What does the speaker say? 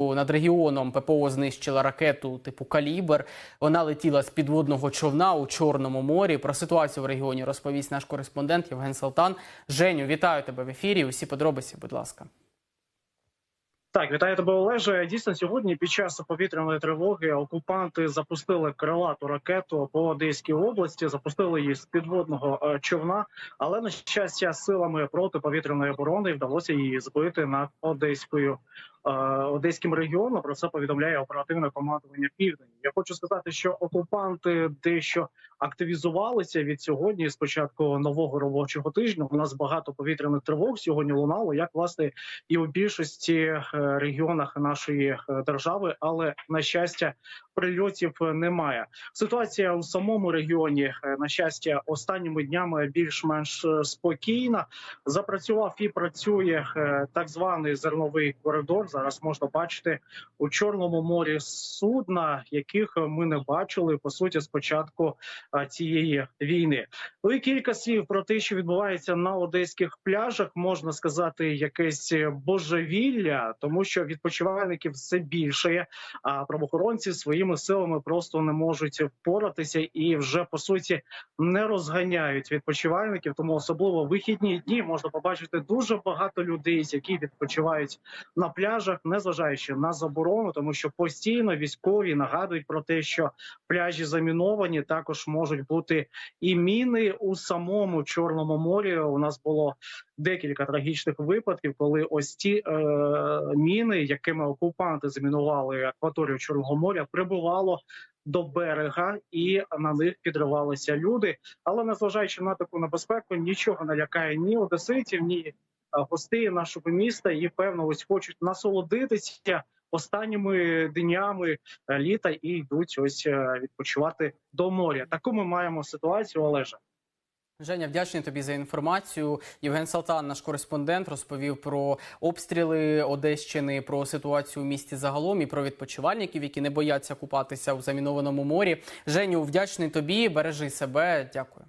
Над регіоном ППО знищила ракету типу Калібр. Вона летіла з підводного човна у Чорному морі. Про ситуацію в регіоні розповість наш кореспондент Євген Салтан. Женю, вітаю тебе в ефірі. Усі подробиці, будь ласка. Так, вітаю тебе, Олеже. Дійсно, сьогодні під час повітряної тривоги окупанти запустили крилату ракету по Одеській області, запустили її з підводного е, човна, але на щастя, силами протиповітряної оборони вдалося її збити над Одеською е, Одеським регіоном. Про це повідомляє оперативне командування Південь. Я хочу сказати, що окупанти дещо активізувалися від сьогодні. З початку нового робочого тижня у нас багато повітряних тривог сьогодні лунало, як власне і у більшості е, регіонах нашої е, держави, але на щастя, прильотів немає. Ситуація у самому регіоні, е, на щастя, останніми днями більш-менш е, спокійна. Запрацював і працює е, так званий зерновий коридор. Зараз можна бачити у чорному морі судна, яких ми не бачили по суті з початку е, цієї війни. Ну кілька слів про те, що відбувається на одеських пляжах, можна сказати, якесь божевілля, тому що відпочивальників все більше, а правоохоронці своїми силами просто не можуть впоратися і вже по суті не розганяють відпочивальників. Тому особливо вихідні дні можна побачити дуже багато людей, які відпочивають на пляжах, незважаючи на заборону, тому що постійно військові нагадують про те, що пляжі заміновані. Також можуть бути і міни у самому чорному морі. У нас було декілька трагічних випадків, коли ось ті е, міни, якими окупанти замінували акваторію Чорного моря, прибувало до берега, і на них підривалися люди. Але незважаючи на таку небезпеку, нічого не лякає ні одеситів, ні е, гостей нашого міста. І певно, ось хочуть насолодитися останніми днями е, літа і йдуть ось е, відпочивати до моря. Таку ми маємо ситуацію, Олеже. Женя, вдячний тобі за інформацію. Євген Салтан, наш кореспондент, розповів про обстріли Одещини, про ситуацію у місті загалом і про відпочивальників, які не бояться купатися у замінованому морі. Женю, вдячний тобі. Бережи себе. Дякую.